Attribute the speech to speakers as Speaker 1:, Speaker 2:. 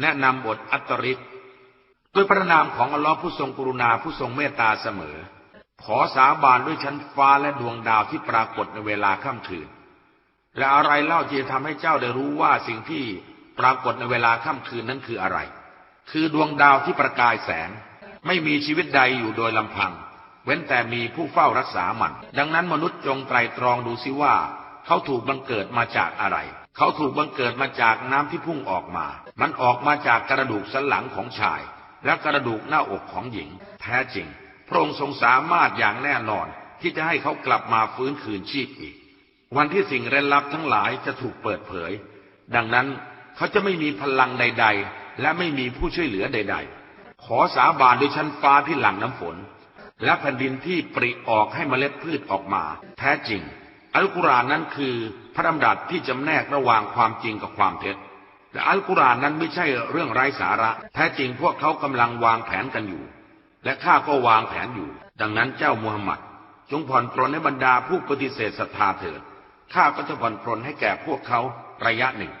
Speaker 1: แนะนำบทอัตริกด้วยพระนามของอัลลอฮ์ผู้ทรงกรุณาผู้ทรงเมตตาเสมอ ขอสาบานด้วยชั้นฟ้าและดวงดาวที่ปรากฏในเวลาค่ำคืน และอะไรเล่าที่จะทำให้เจ้าได้รู้ว่าสิ่งที่ปรากฏในเวลาค่ำคืนนั้นคืออะไร คือดวงดาวที่ประกายแสง ไม่มีชีวิตใดอยู่โดยลำพัง เว้นแต่มีผู้เฝ้ารักษามัน ดังนั้นมนุษย์จงไตรตรองดูซิว่า เขาถูกบังเกิดมาจากอะไร เขาถูกบังเกิดมาจากน้ำที่พุ่งออกมา มันออกมาจากกระดูกสันหลังของชาย และกระดูกหน้าอกของหญิง แท้จริง พระองค์ทรงสามารถอย่างแน่นอนที่จะให้เขากลับมาฟื้นคืนชีพอีก วันที่สิ่งเร้นลับทั้งหลายจะถูกเปิดเผย ดังนั้นเขาจะไม่มีพลังใด ๆ และไม่มีผู้ช่วยเหลือใด ๆ ขอสาบานด้วยชั้นฟ้าที่หลั่งน้ำฝน และแผ่นดินที่ปริออกให้เมล็ดพืชออกมา แท้จริง อัลกุรอานนั้นคือพระดำรัสที่จำแนกระหว่างความจริงกับความเท็จแต่อัลกุรอานนั้นไม่ใช่เรื่องไร้สาระ แท้จริงพวกเขากำลังวางแผนกันอยู่ และข้าก็วางแผนอยู่ ดังนั้นเจ้ามูฮัมหมัด จงผ่อนปรนให้บรรดาผู้ปฏิเสธศรัทธาเถิดข้าก็จะผ่อนปรนให้แก่พวกเขาระยะหนึ่ง